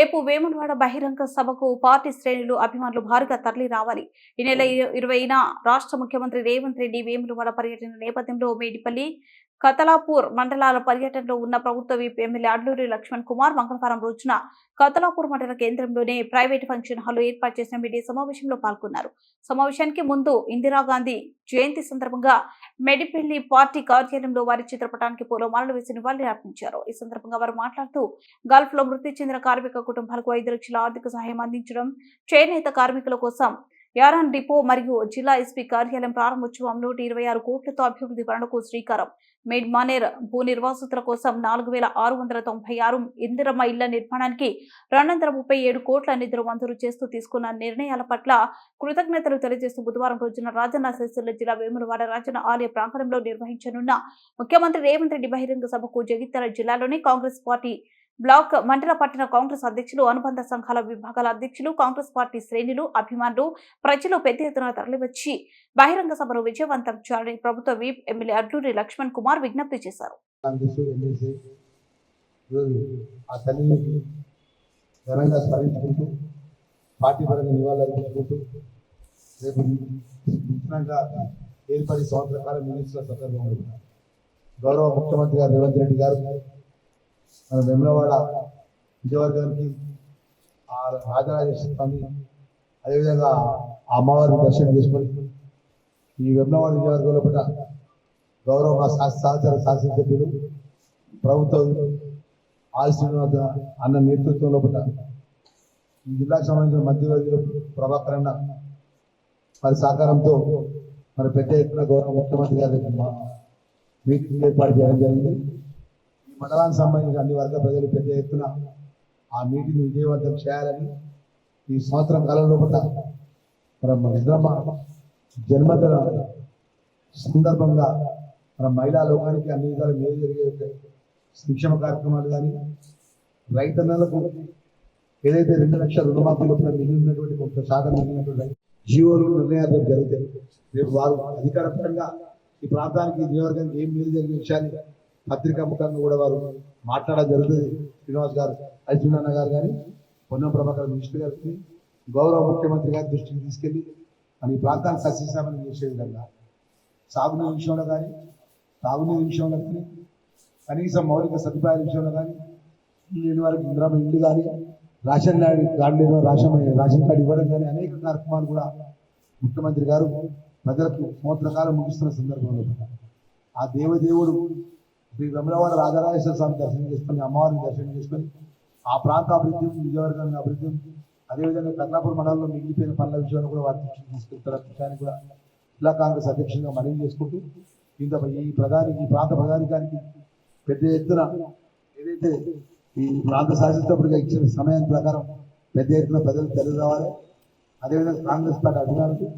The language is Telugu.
రేపు వేములవాడ బహిరంగ సభకు పార్టీ శ్రేణులు అభిమానులు భారీగా తరలి రావాలి. ఈ నెల ఇరవైన రాష్ట్ర ముఖ్యమంత్రి రేవంత్ రెడ్డి వేములవాడ పర్యటన నేపథ్యంలో మేడిపల్లి కతలాపూర్ మండలాల పర్యటనలో ఉన్న ప్రభుత్వ విప్ ఎమ్మెల్యే అడ్లూరి లక్ష్మణ్ కుమార్ మంగళవారం రోజున కతలాపూర్ మండల కేంద్రంలోనే ప్రైవేట్ ఫంక్షన్ హాల్లో ఏర్పాటు చేసిన మీడియా సమావేశంలో పాల్గొన్నారు. సమావేశానికి ముందు ఇందిరాగాంధీ జయంతి సందర్భంగా మెడిపెల్లి పార్టీ కార్యాలయంలో వారి చిత్రపటానికి పూలమాలలు వేసి నివాళులు అర్పించారు. ఈ సందర్భంగా వారు మాట్లాడుతూ గల్ఫ్లో మృతి చెందిన కార్మిక కుటుంబాలకు ఐదు లక్షల ఆర్థిక సహాయం అందించడం చేనేత కార్మికుల కోసం యారాన్ డిపో మరియు జిల్లా ఎస్పీ కార్యాలయం ప్రారంభోత్సవం నూట ఇరవై ఆరు కోట్లతో అభివృద్ధి పనులకు శ్రీకారం. మేడ్ మానేర్ భూ నిర్వాసితుల కోసం నాలుగు వేల ఆరు వందల తొంభై ఆరు ఇందిరమ్మ ఇళ్ళ నిర్మాణానికి రెండు వందల ముప్పై ఏడు కోట్ల నిధులు మంజూరు చేస్తూ తీసుకున్న నిర్ణయాల పట్ల కృతజ్ఞతలు తెలియజేస్తూ బుధవారం రోజున రాజన్న సిరిసిల్ల జిల్లా వేములవాడ రాజన్న ఆలయ ప్రాంగణంలో నిర్వహించనున్న ముఖ్యమంత్రి రేవంత్ రెడ్డి బహిరంగ సభకు జగిత్యాల జిల్లాలోని కాంగ్రెస్ పార్టీ బ్లాక్ మండల పట్టణ కాంగ్రెస్ అధ్యక్షులు అనుబంధ సంఘాల విభాగాల అధ్యక్షులు కాంగ్రెస్ పార్టీ శ్రేణులు అభిమానులు ప్రజలు పెద్ద ఎత్తున తరలివచ్చి బహిరంగ సభను విజయవంతం చేయాలని ప్రభుత్వ వీప్ ఎమ్మెల్యే అడ్లూరి లక్ష్మణ్ కుమార్ విజ్ఞప్తి చేశారు. పార్టీ పరంగా నివాళులు రేపు నూతనంగా ఏర్పడి సంవత్సర కాలం మినిస్టర్ల సందర్భంలో గౌరవ ముఖ్యమంత్రి గారు రేవంత్ రెడ్డి గారు మన వెమ్లవాడ విజయవర్గానికి ఆ రాజరాజేశ్వర స్వామి అదేవిధంగా ఆ అమ్మవారిని దర్శనం చేసుకొని ఈ వెమ్లవాడ విజయవర్గంలో పట్ల గౌరవ శాస్త్ర సహచర శాసనసభ్యులు ప్రభుత్వం ఆల్ శ్రీనివాస అన్న నేతృత్వంలో పట్ల ఈ జిల్లాకు సంబంధించిన మధ్యవర్తులు ప్రభాకర్ అన్న వారి సహకారంతో మరి పెద్ద ఎత్తున గౌరవ ముఖ్యమంత్రి గారి మా- మీటింగ్ ఏర్పాటు చేయడం జరిగింది. మండలానికి సంబంధించిన అన్ని వర్గ ప్రజలు పెద్ద ఎత్తున ఆ మీటింగ్ విజయవంతం చేయాలని ఈ సంవత్సరం కాలంలో కూడా మన రుద్రమ్మ జన్మదిన సందర్భంగా మన మహిళా లోకానికి అన్ని విధాలు మేలు జరిగే సంక్షేమ కార్యక్రమాలు కానీ రైతన్నలకు ఏదైతే రెండు లక్షల రుణమాఫీలు మిగిలినటువంటి కొంత శాతం మిగిలినటువంటి రైతు జీవోలు నిర్ణయాలు రేపు జరుగుతాయి. రేపు వారు అధికారపరంగా ఈ ప్రాంతానికి ఈ నియోజకవర్గానికి ఏం మేలు జరిగే విషయాన్ని పత్రికా ముఖంగా కూడా వారు మాట్లాడడం జరుగుతుంది. శ్రీనివాస్ గారు అర్జునన్న గారు కానీ పొన్నం ప్రభాకర్ మినిస్టర్ గారికి గౌరవ ముఖ్యమంత్రి గారి దృష్టికి తీసుకెళ్ళి మన ఈ ప్రాంతాన్ని సస్యశామని చేసే విధంగా సాగునీరు విషయంలో కానీ తాగునీరు విషయంలో కానీ కనీసం మౌలిక సదుపాయాల విషయంలో కానీ లేని వారికి ఇంద్రామ ఇల్లు కానీ రేషన్ కార్డు కార్డు లేని వారు రేషన్ రేషన్ కార్డు ఇవ్వడం కానీ అనేక కార్యక్రమాలు కూడా ముఖ్యమంత్రి గారు ప్రజలకు మూత్రకాలం ముగిస్తున్న సందర్భంలో. ఆ దేవదేవుడు శ్రీ వెమలవాడ రాజరాజేశ్వర స్వామి దర్శనం చేసుకొని అమ్మవారిని దర్శనం చేసుకుని ఆ ప్రాంత అభివృద్ధి విజయవర్గాన్ని అభివృద్ధి అదేవిధంగా కర్ణాపూర్ మండలంలో మిగిలిపోయిన పనుల విషయాన్ని కూడా వారి దృష్టికి తీసుకెళ్తారు. విషయాన్ని కూడా జిల్లా కాంగ్రెస్ అధ్యక్షులుగా మనవి చేసుకుంటూ ఇంత ఈ ప్రధాని ఈ ప్రాంత ప్రధానికానికి పెద్ద ఎత్తున ఏదైతే ఈ ప్రాంత శాసనసభ్యుడిగా ఇచ్చిన సమయం ప్రకారం పెద్ద ఎత్తున ప్రజలు తెలియజేవాలి అదేవిధంగా కాంగ్రెస్ పార్టీ అభిమానులు